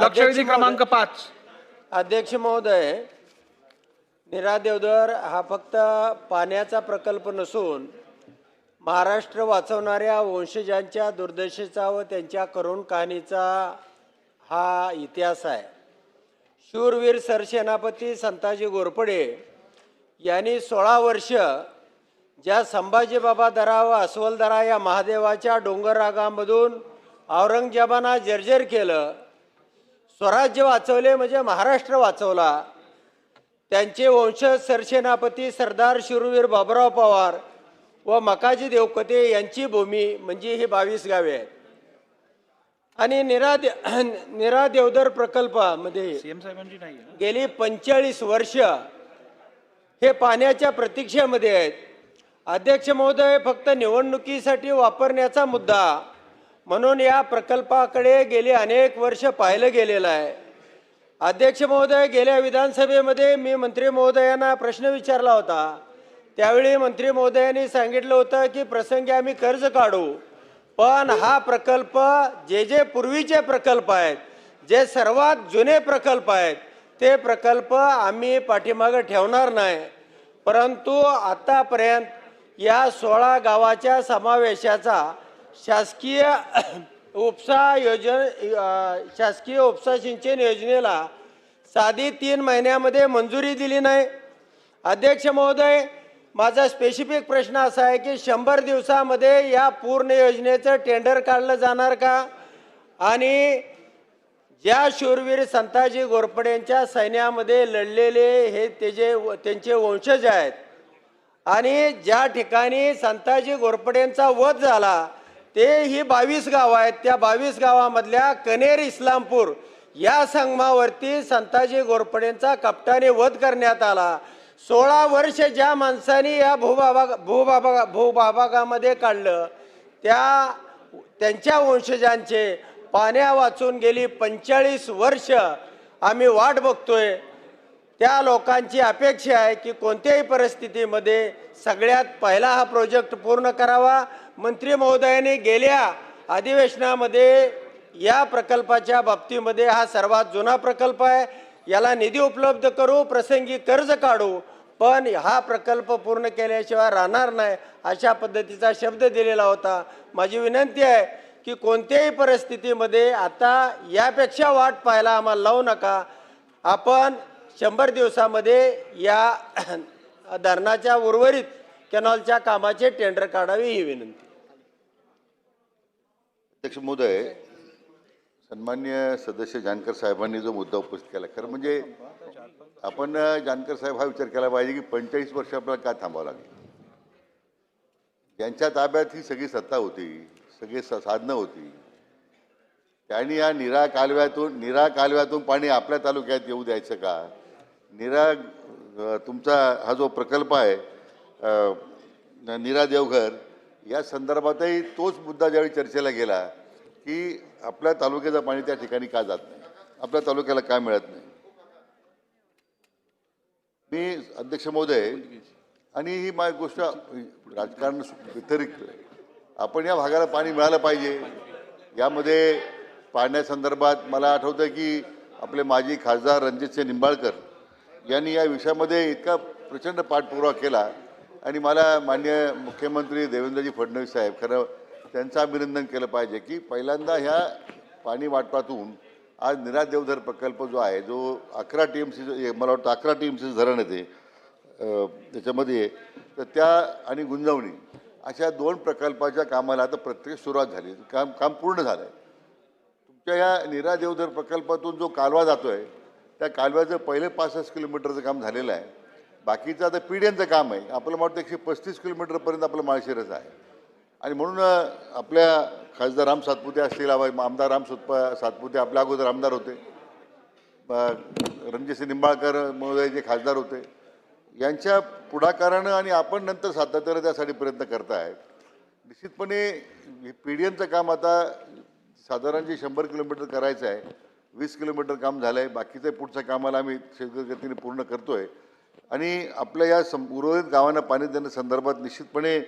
लक्षवेधी क्रमांक पाच. अध्यक्ष महोदय निरा देवधर हा फक्त पाण्याचा प्रकल्प नसून महाराष्ट्र वाचवणाऱ्या वंशजांच्या दुर्दशेचा व त्यांच्या करुण कहाणीचा हा इतिहास आहे. शूरवीर सरसेनापती संताजी घोरपडे यांनी सोळा वर्ष ज्या संभाजीबाबा दरा व अस्वलदरा या महादेवाच्या डोंगर रागामधून औरंगजेबाना जर्जर केलं स्वराज्य वाचवले म्हणजे महाराष्ट्र वाचवला. त्यांचे वंशज सरसेनापती सरदार शिववीर बाबुराव पवार व मकाजी देवकते यांची भूमी म्हणजे ही बावीस गावे आहेत. आणि निरा दे निरा देवधर प्रकल्पामध्ये. गेली पंचेचाळीस वर्ष हे पाण्याच्या प्रतीक्षेमध्ये आहेत. अध्यक्ष महोदय फक्त निवडणुकीसाठी वापरण्याचा मुद्दा म्हणून या प्रकल्पाकडे गेली अनेक वर्ष पाहिलं गेलेलं आहे. अध्यक्ष महोदय गेल्या विधानसभेमध्ये मी मंत्री महोदयांना प्रश्न विचारला होता. त्यावेळी मंत्री महोदयांनी सांगितलं होतं की प्रसंगी आम्ही कर्ज काढू पण हा प्रकल्प जे जे पूर्वीचे प्रकल्प आहेत जे सर्वात जुने प्रकल्प आहेत ते प्रकल्प आम्ही पाठीमागं ठेवणार नाही. परंतु आतापर्यंत या सोळा गावाच्या समावेशाचा शासकीय उपसा योजन शासकीय उपसा सिंचन योजनेला साधी तीन महिन्यामध्ये मंजुरी दिली नाही. अध्यक्ष महोदय माझा स्पेसिफिक प्रश्न असा आहे की शंभर दिवसामध्ये या पूर्ण योजनेचं टेंडर काढलं जाणार का? आणि ज्या शूरवीर संताजी घोरपडेंच्या सैन्यामध्ये लढलेले हे त्याचे त्यांचे वंशज आहेत आणि ज्या ठिकाणी संताजी घोरपडेंचा वध झाला ते ही बावीस गाव आहेत. त्या बावीस गावामधल्या कनेर इस्लामपूर या संगमावरती संताजी गोरपडेंचा कप्ताने वध करण्यात आला. सोळा वर्ष ज्या माणसाने या भूभागा भूभागा भूभाभागामध्ये काढलं त्या त्यांच्या वंशजांचे पाण्या वाचून गेली पंचेचाळीस वर्ष आम्ही वाट बघतोय. त्या लोकांची अपेक्षा आहे की कोणत्याही परिस्थितीमध्ये सगळ्यात पहिला हा प्रोजेक्ट पूर्ण करावा. मंत्री महोदयाने गेल्या अधिवेशनामध्ये या प्रकल्पाच्या बाबतीमध्ये हा सर्वात जुना प्रकल्प आहे. याला निधी उपलब्ध करू प्रसंगी कर्ज काढू पण हा प्रकल्प पूर्ण केल्याशिवाय राहणार नाही अशा पद्धतीचा शब्द दिलेला होता. माझी विनंती आहे की कोणत्याही परिस्थितीमध्ये आता यापेक्षा वाट पाहायला आम्हाला लावू नका. आपण शंभर दिवसामध्ये या धरणाच्या उर्वरित कॅनॉलच्या कामाचे टेंडर काढावे ही विनंती. अध्यक्ष महोदय सन्मान्य सदस्य जानकर साहेबांनी जो मुद्दा उपस्थित केला खरं म्हणजे आपण जानकर साहेब हा विचार केला पाहिजे की पंचेचाळीस वर्ष आपल्याला का थांबावं लागेल? ज्यांच्या ताब्यात ही सगळी सत्ता होती सगळी स साधनं होती. त्यांनी या निरा कालव्यातून निरा कालव्यातून पाणी आपल्या तालुक्यात येऊ द्यायचं का? निरा तुमचा हा जो प्रकल्प आहे नीरा निरा देवघर या संदर्भातही तोच मुद्दा ज्यावेळी चर्चेला गेला की आपल्या तालुक्याचं पाणी त्या ठिकाणी का जात नाही आपल्या तालुक्याला का मिळत नाही मी अध्यक्ष महोदय आणि ही माझी गोष्ट राजकारण व्यतिरिक्त आहे. आपण या भागाला पाणी मिळालं पाहिजे यामध्ये पाण्यासंदर्भात मला आठवतं की आपले माजी खासदार रणजितसिंह निंबाळकर यांनी या विषयामध्ये इतका प्रचंड पाठपुरावा केला. आणि मला मान्य मुख्यमंत्री देवेंद्रजी फडणवीस साहेब खरं त्यांचं अभिनंदन केलं पाहिजे की पहिल्यांदा ह्या पाणी वाटपातून आज निरा देवधर प्रकल्प जो आहे जो अकरा टी एम सी मला वाटतं अकरा टी एम सी धरण आहे ते त्याच्यामध्ये तर त्या आणि गुंजवणी अशा दोन प्रकल्पाच्या कामाला आता प्रत्यक्ष सुरुवात झाली. काम काम पूर्ण झालं आहे तुमच्या या निरा देवधर प्रकल्पातून जो कालवा जातो आहे त्या कालव्याचं पहिले पासष्ट किलोमीटरचं काम झालेलं आहे. बाकीचं आता पिढ्यांचं काम आहे. आपलं वाटतं एकशे पस्तीस किलोमीटरपर्यंत आपलं माळशिरस आहे. आणि म्हणून आपल्या खासदार राम सातपुते असतील आमदार राम सुतपा सातपुते आपल्या अगोदर आमदार होते. रणजितसिंह निंबाळकर महोदय जे खासदार होते. यांच्या पुढाकारानं आणि आपण नंतर सातत्यानं त्यासाठी प्रयत्न आहेत निश्चितपणे हे पीडीएमचं काम आता साधारण जे शंभर किलोमीटर करायचं आहे वीस किलोमीटर काम झालं आहे बाकीचं पुढच्या कामाला आम्ही गतीने पूर्ण करतो आहे आणि आपल्या या सं उर्वरित गावांना पाणी देण्यासंदर्भात निश्चितपणे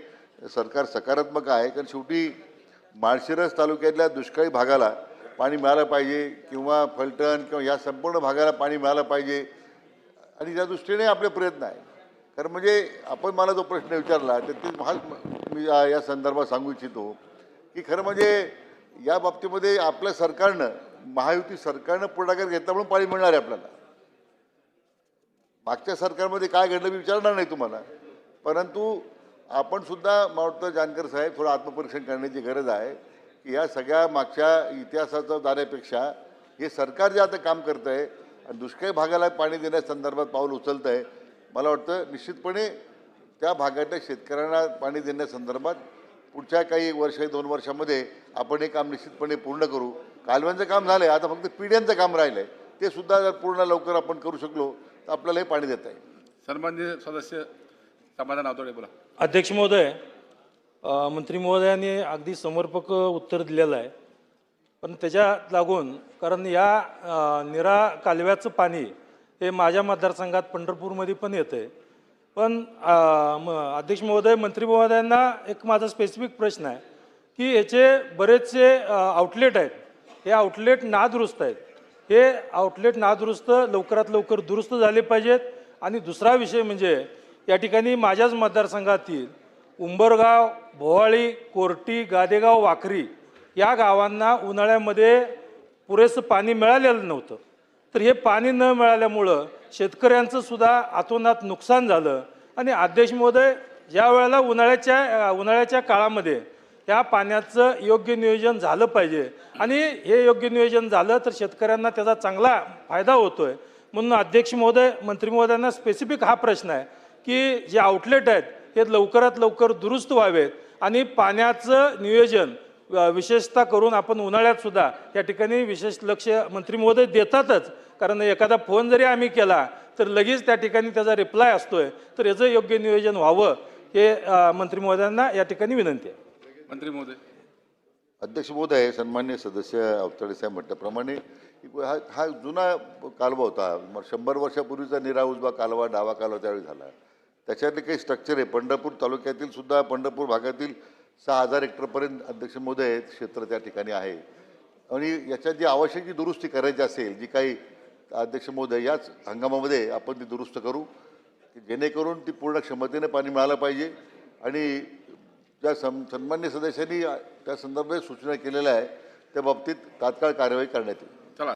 सरकार सकारात्मक आहे. कारण शेवटी माळशिरस तालुक्यातल्या दुष्काळी भागाला पाणी मिळालं पाहिजे किंवा फलटण किंवा या संपूर्ण भागाला पाणी मिळालं पाहिजे. आणि त्या दृष्टीने आपले प्रयत्न आहे कारण म्हणजे आपण मला जो प्रश्न विचारला तर ते हा मी या संदर्भात सांगू इच्छितो की खरं म्हणजे या बाबतीमध्ये आपल्या सरकारनं महायुती सरकारनं पुढाकार घेतला म्हणून पाणी मिळणार आहे आपल्याला. मागच्या सरकारमध्ये काय घडलं मी विचारणार नाही तुम्हाला. परंतु आपण सुद्धा मला वाटतं जानकर साहेब थोडं आत्मपरीक्षण करण्याची गरज आहे की या सगळ्या मागच्या इतिहासाचं जाण्यापेक्षा हे सरकार जे आता काम करतं आहे आणि दुष्काळी भागाला पाणी देण्यासंदर्भात पाऊल उचलतं आहे मला वाटतं निश्चितपणे त्या भागातल्या शेतकऱ्यांना पाणी देण्यासंदर्भात पुढच्या काही वर्ष दोन वर्षामध्ये आपण हे काम निश्चितपणे पूर्ण करू. कालव्यांचं काम झालं आहे आता फक्त पिढ्यांचं काम राहिलं आहे ते सुद्धा जर पूर्ण लवकर आपण करू शकलो तर आपल्याला हे पाणी देता येईल. सन्मान्य सदस्य समाधान आवतोडे बोला. अध्यक्ष महोदय मंत्री महोदयांनी अगदी समर्पक उत्तर दिलेलं आहे. पण त्याच्या लागून कारण या निरा कालव्याचं पाणी हे माझ्या मतदारसंघात पंढरपूरमध्ये पण येतं आहे पण अध्यक्ष महोदय मंत्री महोदयांना एक माझा स्पेसिफिक प्रश्न आहे की याचे बरेचसे आउटलेट आहेत. हे आउटलेट नादुरुस्त आहेत. हे आउटलेट नादुरुस्त लवकरात लवकर दुरुस्त झाले पाहिजेत. आणि दुसरा विषय म्हणजे या ठिकाणी माझ्याच मतदारसंघातील उंबरगाव भोवाळी कोर्टी गादेगाव वाखरी या गावांना उन्हाळ्यामध्ये पुरेसं पाणी मिळालेलं नव्हतं. तर हे पाणी न मिळाल्यामुळं शेतकऱ्यांचं सुद्धा आतोनात नुकसान झालं. आणि अध्यक्ष महोदय ज्या वेळेला उन्हाळ्याच्या उन्हाळ्याच्या काळामध्ये या पाण्याचं योग्य नियोजन झालं पाहिजे. आणि हे योग्य नियोजन झालं तर शेतकऱ्यांना त्याचा चांगला फायदा होतो आहे म्हणून अध्यक्ष महोदय मंत्री महोदयांना स्पेसिफिक हा प्रश्न आहे की जे आउटलेट आहेत हे लवकरात लवकर दुरुस्त व्हावेत आणि पाण्याचं नियोजन विशेषतः करून आपण उन्हाळ्यात सुद्धा या ठिकाणी विशेष लक्ष मंत्री महोदय देतातच. कारण एखादा फोन जरी आम्ही केला तर लगेच त्या ठिकाणी त्याचा रिप्लाय असतोय. तर याचं योग्य नियोजन व्हावं हे मंत्री महोदयांना या ठिकाणी विनंती आहे. मंत्री महोदय. अध्यक्ष महोदय सन्मान्य सदस्य अवतडे साहेब म्हटल्याप्रमाणे हा हा जुना कालवा होता. मग शंभर वर्षापूर्वीचा निरा उजवा कालवा डावा कालवा त्यावेळी झाला. त्याच्यातले काही स्ट्रक्चर आहे. पंढरपूर तालुक्यातील सुद्धा पंढरपूर भागातील सहा हजार हेक्टरपर्यंत अध्यक्ष महोदय क्षेत्र त्या ठिकाणी आहे. आणि याच्यात जी आवश्यक जी दुरुस्ती करायची असेल जी काही अध्यक्ष महोदय याच हंगामामध्ये आपण ती दुरुस्त करू. जेणेकरून ती पूर्ण क्षमतेने पाणी मिळालं पाहिजे. आणि ज्या सम सन्मान्य सदस्यांनी त्या संदर्भात सूचना केलेल्या आहे त्या बाबतीत तात्काळ कारवाई करण्यात येईल.